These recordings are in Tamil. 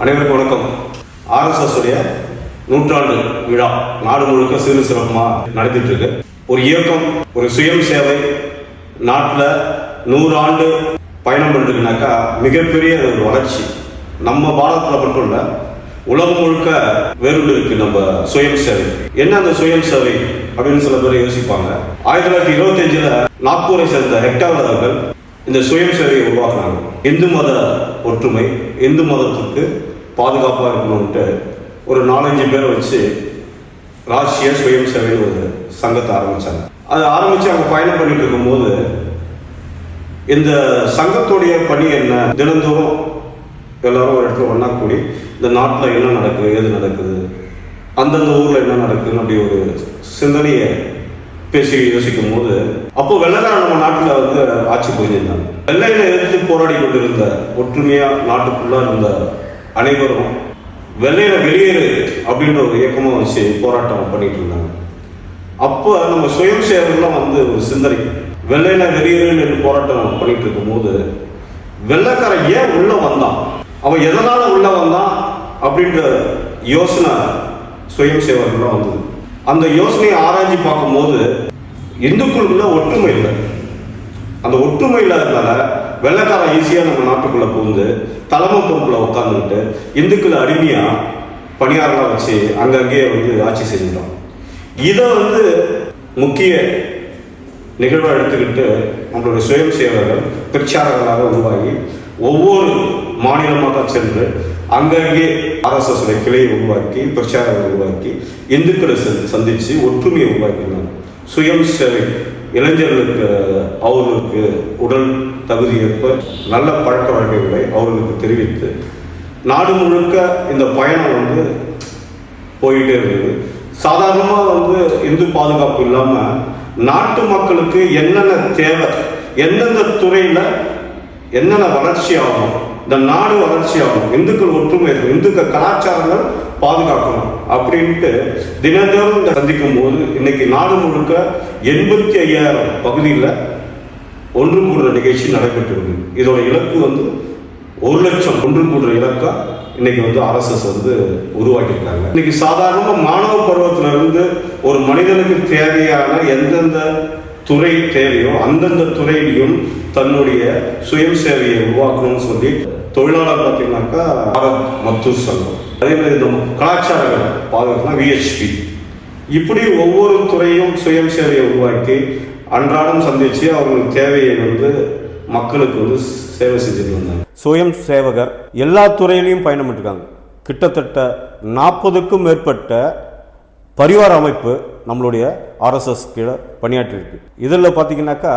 அனைவருக்கும் வணக்கம். ஆர்எஸ்எஸ் உடைய நூற்றாண்டு விழா நாடு முழுக்க சிறு சிறப்புமாக நடத்திட்டு இருக்கு ஒரு இயக்கம் ஒரு சுயம் சேவை நாட்டில் நூறாண்டு பயணம் பண்ணிருக்குனாக்கா மிகப்பெரிய ஒரு வளர்ச்சி. நம்ம பாரதத்தில் மட்டும் இல்லை உலகம் முழுக்க வேறுபட்டு இருக்கு நம்ம சுயம் சேவை. என்ன அந்த சுயம் சேவை அப்படின்னு சில பேர் யோசிப்பாங்க. ஆயிரத்தி தொள்ளாயிரத்தி இருபத்தி அஞ்சுல நாக்பூரை சேர்ந்த ஹெக்டார் அவர்கள் இந்த சுயம் சேவையை உருவாக்குறாங்க. இந்து மத ஒற்றுமை இந்து மதத்துக்கு பாதுகாப்பாக இருக்கணும்ட்டு ஒரு நாலஞ்சு பேரை வச்சு ராஷ்டிரிய சுயம் சேவைன்னு ஒரு சங்கத்தை ஆரம்பித்தாங்க அதை ஆரம்பித்து அவங்க பயணம் பண்ணிட்டு இருக்கும்போது இந்த சங்கத்துடைய பணி என்ன? தினந்தோறும் எல்லாரும் ஒரு இடத்துல ஒன்றா கூடி இந்த நாட்டில் என்ன நடக்குது ஏது நடக்குது அந்தந்த ஊரில் என்ன நடக்குதுன்னு அப்படி ஒரு சிந்தனையை பேசி யோசிக்கும் போது அப்போ வெள்ளக்காரன் நம்ம நாட்டில் வந்து ஆட்சி புரிஞ்சிருந்தாங்க. வெள்ளையில எதிர்த்து போராடி கொண்டிருந்த ஒற்றுமையா நாட்டுக்குள்ள இருந்த அனைவரும் வெள்ளையில வெளியேறு அப்படின்ற ஒரு இயக்கமும் வச்சு போராட்டம் பண்ணிட்டு இருந்தாங்க. அப்போ நம்ம சுயம் சேவர்லாம் வந்து ஒரு சிந்தனை. வெள்ளையில வெளியேறு என்று போராட்டம் பண்ணிட்டு இருக்கும்போது வெள்ளக்காரன் ஏன் உள்ள வந்தான்? அவன் எதனால உள்ள வந்தான்? அப்படின்ற யோசனை சுயம் சேவகர்லாம் வந்தது. அந்த யோசனையை ஆராய்ச்சி பார்க்கும்போது இந்துக்களுக்குள்ள ஒற்றுமை இல்லை. அந்த ஒற்றுமை இல்லாததுனால வெள்ளக்காரன் ஈஸியாக நம்ம நாட்டுக்குள்ள புகுந்து தலைமை பொறுப்புல உட்காந்துக்கிட்டு இந்துக்களை அடிமையா பணியாரெல்லாம் வச்சு அங்கங்கேயே வந்து ஆட்சி செஞ்சிட்டோம். இதை வந்து முக்கிய நிகழ்வாக எடுத்துக்கிட்டு நம்மளுடைய சுயம் சேவகர்கள் பிரச்சாரங்களாக உருவாகி ஒவ்வொரு மாநிலமாக சென்று அங்கங்கே ஆர்எஸ்எஸ் கிளையை உருவாக்கி பிரச்சாரம் உருவாக்கி இந்துக்களை சந்தி- சந்திச்சு ஒற்றுமையை உருவாக்கினாங்க சுயம் சேவை இளைஞர்களுக்கு அவர்களுக்கு உடல் தகுதியேற்ப நல்ல பழக்க வழக்கங்களை அவர்களுக்கு தெரிவித்து நாடு முழுக்க இந்த பயணம் வந்து போயிட்டே இருக்குது சாதாரணமாக வந்து இந்து பாதுகாப்பு இல்லாமல் நாட்டு மக்களுக்கு என்னென்ன தேவை எந்தெந்த துறையில் என்னென்ன வளர்ச்சி ஆகும் இந்த நாடு வளர்ச்சி ஆகும் இந்துக்கள் ஒற்றுமை இருக்கும். இந்துக்கள் கலாச்சாரங்கள் பாதுகாக்கணும். அப்படின்ட்டு தினந்தோறும் சந்திக்கும் போது இன்னைக்கு நாடு முழுக்க எண்பத்தி ஐயாயிரம் பகுதியில் ஒன்று கூடுற நிகழ்ச்சி நடைபெற்று இதோட இலக்கு வந்து ஒரு லட்சம் ஒன்று கூடுற இலக்கா இன்னைக்கு வந்து ஆர்எஸ்எஸ் வந்து உருவாக்கியிருக்காங்க. இன்னைக்கு சாதாரணமாக மாணவ பருவத்திலிருந்து ஒரு மனிதனுக்கு தேவையான எந்தெந்த துறை தேவையோ அந்தந்த துறையிலையும் தன்னுடைய சுயம் சேவையை உருவாக்கணும்னு சொல்லி தொழிலாளர் பார்த்தீங்கன்னாக்கா பாரத் மத்தூர் சங்கம். அதே மாதிரி இந்த கலாச்சாரங்கள் பாதுகாப்புனா விஹெச்பி இப்படி ஒவ்வொரு துறையும் சுயம் சேவையை உருவாக்கி அன்றாடம் சந்திச்சு அவங்களுக்கு தேவையை வந்து மக்களுக்கு வந்து சேவை செஞ்சுட்டு வந்தாங்க. சுயம் சேவகர் எல்லா துறையிலையும் பயணம் பண்ணிருக்காங்க கிட்டத்தட்ட நாற்பதுக்கும் மேற்பட்ட பரிவார அமைப்பு நம்மளுடைய ஆர்எஸ்எஸ் கீழே பணியாற்றிருக்கு இதில் பார்த்தீங்கன்னாக்கா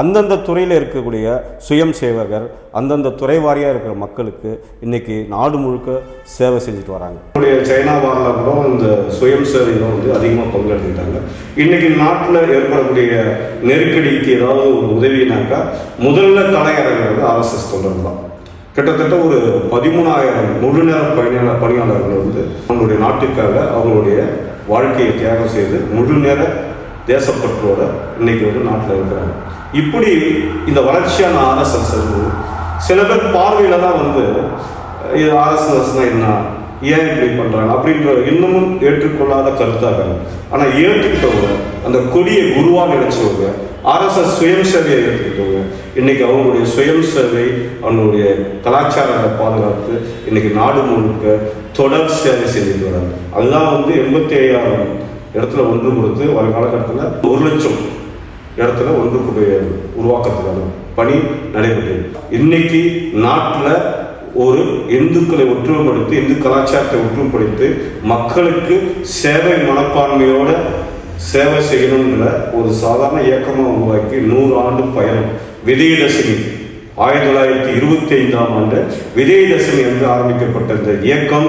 அந்தந்த துறையில் இருக்கக்கூடிய சுயம் சேவகர் அந்தந்த துறை வாரியாக இருக்கிற மக்களுக்கு இன்னைக்கு நாடு முழுக்க சேவை செஞ்சுட்டு வராங்க. நம்முடைய சைனா வாரில் கூட இந்த சுயம் சேவையில் வந்து அதிகமாக பங்கெடுத்துக்கிட்டாங்க. இன்னைக்கு நாட்டில் ஏற்படக்கூடிய நெருக்கடிக்கு ஏதாவது ஒரு உதவினாக்கா முதல்ல தலையிறங்கிறது ஆர்எஸ்எஸ் தொடர்பு தான். கிட்டத்தட்ட ஒரு பதிமூணாயிரம் முழு நேர பணியாளர் பணியாளர்கள் வந்து அவங்களுடைய நாட்டுக்காக அவங்களுடைய வாழ்க்கையை தியாகம் செய்து முழு நேர தேசப்பற்றோட இன்னைக்கு வந்து நாட்டில் இருக்கிறாங்க. இப்படி இந்த வளர்ச்சியான ஆர்எஸ்எஸ் வந்து சில பேர் பார்வையில தான் வந்து இது ஆர்எஸ்எஸ்னா என்ன? ஏன் இப்படி பண்ணுறாங்க அப்படின்ற இன்னமும் ஏற்றுக்கொள்ளாத கருத்தாக ஆனால் ஏற்றுக்கிட்டவங்க அந்த கொடியை குருவா நினைச்சவங்க ஆர்எஸ்எஸ் சுயம் சேவையை ஏற்றுக்கிட்டவங்க இன்னைக்கு அவங்களுடைய சுயம் சேவை அவங்களுடைய கலாச்சாரத்தை பாதுகாத்து இன்னைக்கு நாடு முழுக்க தொடர் சேவை செஞ்சுட்டு வராங்க. அதுதான் வந்து எண்பத்தி ஐயாயிரம் இடத்துல ஒன்று கொடுத்து வர காலகட்டத்தில் ஒரு லட்சம் இடத்துல ஒன்று கூடிய உருவாக்கத்துக்கான பணி நடைபெற்றது. இன்னைக்கு நாட்டில் ஒரு இந்துக்களை ஒற்றுமைப்படுத்தி இந்து கலாச்சாரத்தை ஒற்றுமைப்படுத்தி மக்களுக்கு சேவை மனப்பான்மையோட சேவை செய்யணுன்ற ஒரு சாதாரண இயக்கமாக உருவாக்கி நூறு ஆண்டு பயணம். விஜயதசமி ஆயிரத்தி தொள்ளாயிரத்தி இருபத்தி ஐந்தாம் ஆண்டு விஜயதசமி என்று ஆரம்பிக்கப்பட்ட இந்த இயக்கம்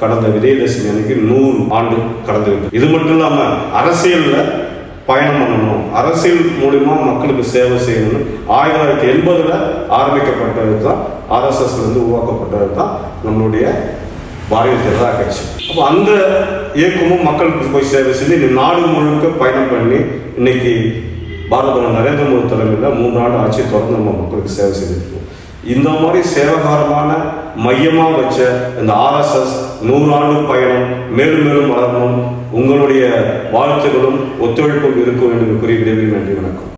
கடந்த விஜயதசமி அன்னைக்கு நூறு ஆண்டு கடந்து இது மட்டும் இல்லாமல் அரசியலில் பயணம் பண்ணணும். அரசியல் மூலிமா மக்களுக்கு சேவை செய்யணும்னு ஆயிரத்தி தொள்ளாயிரத்தி எண்பதில் ஆரம்பிக்கப்பட்டது தான் ஆர்எஸ்எஸ்லேருந்து உருவாக்கப்பட்டது தான் நம்மளுடைய பாரதிய ஜனதா கட்சி. அப்போ அந்த இயக்கமும் மக்களுக்கு போய் சேவை செஞ்சு இந்த நாடு முழுக்க பயணம் பண்ணி இன்னைக்கு பாரத நரேந்திர மோடி தலைமையில் மூன்றாண்டு ஆட்சி தொடர்ந்து நம்ம மக்களுக்கு சேவை செஞ்சுருக்கோம் இந்த மாதிரி சேவகாரமான மையமா வச்ச இந்த ஆர்எஸ்எஸ் நூறாண்டு பயணம் மேலும் மேலும் வளரணும் உங்களுடைய வாழ்த்துகளும் ஒத்துழைப்பும் இருக்க வேண்டும் என்று கூறி விடைபெறுகிறேன். நன்றி வணக்கம்